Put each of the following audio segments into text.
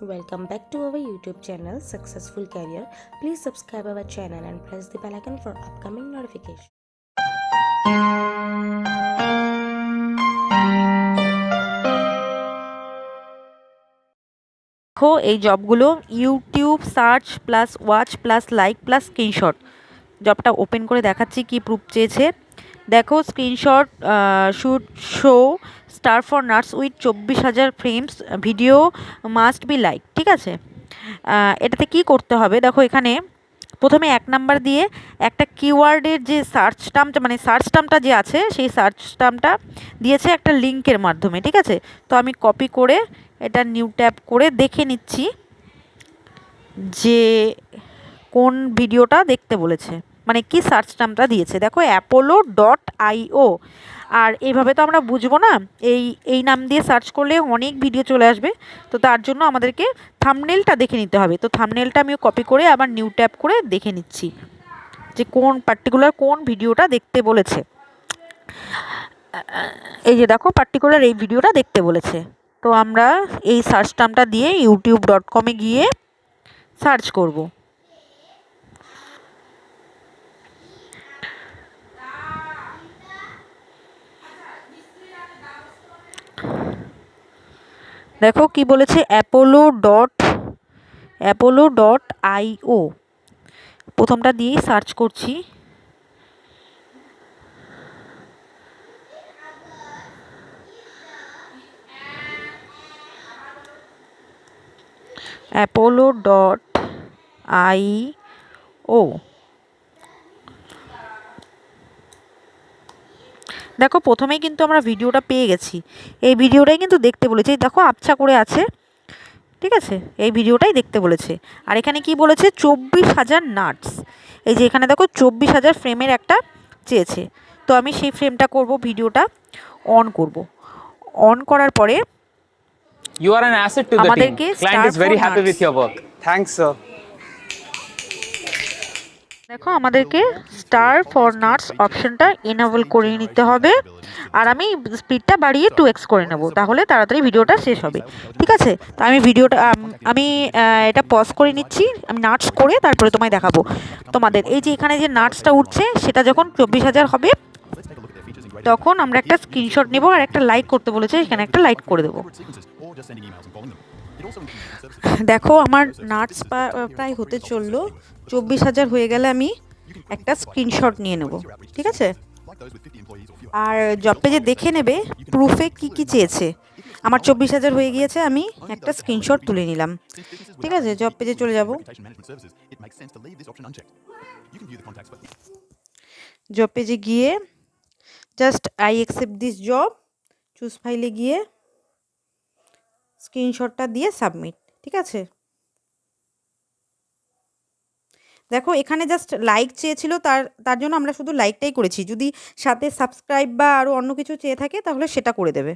Welcome back to our YouTube channel Successful Career. Please subscribe our channel and press the bell icon for upcoming notifications. দেখো এই জবগুলো YouTube search plus watch plus like plus screenshot জবটা open করে দেখাচ্ছি কি proof চেয়েছে দেখো screenshot shoot show star for nurse with চব্বিশ হাজার frames video must be like ঠিক আছে? এটাতে কি করতে হবে? দেখো এখানে প্রথমে এক নাম্বার দিয়ে একটা কিওয়ার্ডের যে সার্চ টার্মটা মানে সার্চ টার্মটা যে আছে, সেই সার্চ টার্মটা দিয়েছে একটা লিঙ্কের মাধ্যমে, ঠিক আছে? তো আমি কপি করে এটা নিউ ট্যাপ করে দেখে নিচ্ছি যে কোন ভিডিওটা দেখতে বলেছে। মানে কি সার্চ টার্মটা দিয়েছে? দেখো অ্যাপোলো ডট আইও আর এইভাবে তো আমরা বুঝব না, এই এই নাম দিয়ে সার্চ করলে অনেক ভিডিও চলে আসবে। তো তার জন্য আমাদেরকে থামনেলটা দেখে নিতে হবে। তো থামনেলটা আমি কপি করে আবার নিউ ট্যাব করে দেখে নিচ্ছি যে কোন পার্টিকুলার কোন ভিডিওটা দেখতে বলেছে। এই যে দেখো পার্টিকুলার এই ভিডিওটা দেখতে বলেছে। তো আমরা এই সার্চ টার্মটা দিয়ে ইউটিউব ডট কমে গিয়ে সার্চ করব। দেখো কি বলেছে? Apollo dot Apollo dot IO প্রথমটা দিয়েই সার্চ করছি। অ্যাপোলো ডট আই ও দেখো প্রথমেই কিন্তু আমরা ভিডিওটা পেয়ে গেছি। এই ভিডিওটাই কিন্তু দেখতে বলেছে। এই দেখো আবছা করে আছে। ঠিক আছে? এই ভিডিওটাই দেখতে বলেছে। আর এখানে কি বলেছে? চব্বিশ হাজার নাটস। এই যে এখানে দেখো চব্বিশ হাজার ফ্রেমের একটা চেয়েছে। তো আমি সেই ফ্রেমটা করব ভিডিওটা অন করব। অন করার পরে You are an asset to the team. আমাদেরকে Client is star very for happy nuts. with দেখো, আমাদেরকে স্টার ফর নাটস অপশনটা এনাবল করে নিতে হবে। আর আমি স্পিডটা বাড়িয়ে টু এক্স করে নেব, তাহলে তাড়াতাড়ি ভিডিওটা শেষ হবে। ঠিক আছে? তো আমি ভিডিওটা, আমি এটা পজ করে নিচ্ছি, আমি নাটস করে তারপরে তোমায় দেখাবো। তোমাদের, এই যে এখানে যে নাটসটা উঠছে, সেটা যখন চব্বিশ হাজার হবে, তখন আমরা একটা স্ক্রিনশট নেব আর একটা লাইক করতে বলেছে, এখানে একটা লাইক করে দেবো। দেখো, আমার নাটস প্রায় হতে চলল। চব্বিশ হাজার হয়ে গেলে আমি একটা স্ক্রিনশট নিয়ে নেব, ঠিক আছে? আর জব পেজে দেখে নেবে প্রুফে কি কি চেয়েছে। আমার চব্বিশ হাজার হয়ে গিয়েছে, আমি একটা স্ক্রিনশট তুলে নিলাম। ঠিক আছে জব পেজে চলে যাব। জব পেজে গিয়ে just I accept this job choose ফাইলে গিয়ে স্ক্রিনশটটা দিয়ে সাবমিট ঠিক আছে? দেখো, এখানে জাস্ট লাইক চেয়েছিল, তার তার জন্য আমরা শুধু লাইকটাই করেছি। যদি সাথে সাবস্ক্রাইব বা আরও অন্য কিছু চেয়ে থাকে, তাহলে সেটা করে দেবে।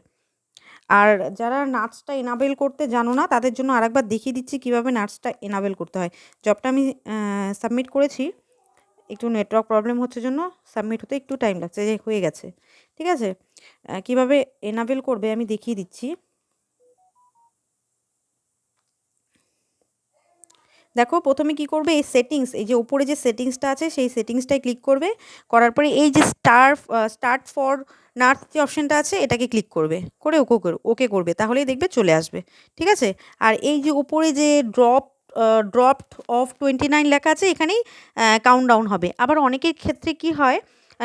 আর যারা নাটসটা এনাবেল করতে জানো না, তাদের জন্য আরেকবার দেখিয়ে দিচ্ছি কীভাবে নাটসটা এনাবেল করতে হয়। জবটা আমি সাবমিট করেছি। একটু নেটওয়ার্ক প্রবলেম হচ্ছে জন্য সাবমিট হতে একটু টাইম লাগছে, যে হয়ে গেছে। ঠিক আছে? কীভাবে এনাবেল করবে আমি দেখিয়ে দিচ্ছি। দেখো প্রথমে কি করবে? এই সেটিংস এই যে উপরে যে সেটিংসটা আছে, সেই সেটিংসটায় ক্লিক করবে। করার পরে এই যে স্টার স্টার্ট ফর নার্স যে অপশানটা আছে, এটাকে ক্লিক করবে। করে ওকে ওকে করবে। তাহলেই দেখবে চলে আসবে। ঠিক আছে? আর এই যে উপরে যে drop drop off twenty nine লেখা আছে, এখানেই কাউন্ট ডাউন হবে। আবার অনেকের ক্ষেত্রে কি হয়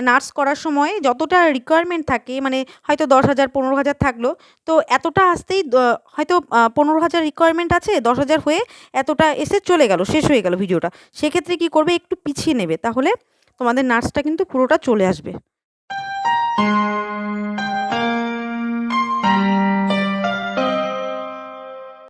নার্স করার সময় যতটা রিকোয়ারমেন্ট থাকে মানে হয়তো দশ হাজার, পনেরো হাজার থাকল, তো এতটা আসতেই হয়তো পনেরো হাজার রিকোয়ারমেন্ট আছে, দশ হাজার হয়ে এতটা এসে চলে গেল, শেষ হয়ে গেল ভিডিওটা। সেক্ষেত্রে কি করবে? একটু পিছিয়ে নেবে, তাহলে তোমাদের নার্সটা কিন্তু পুরোটা চলে আসবে।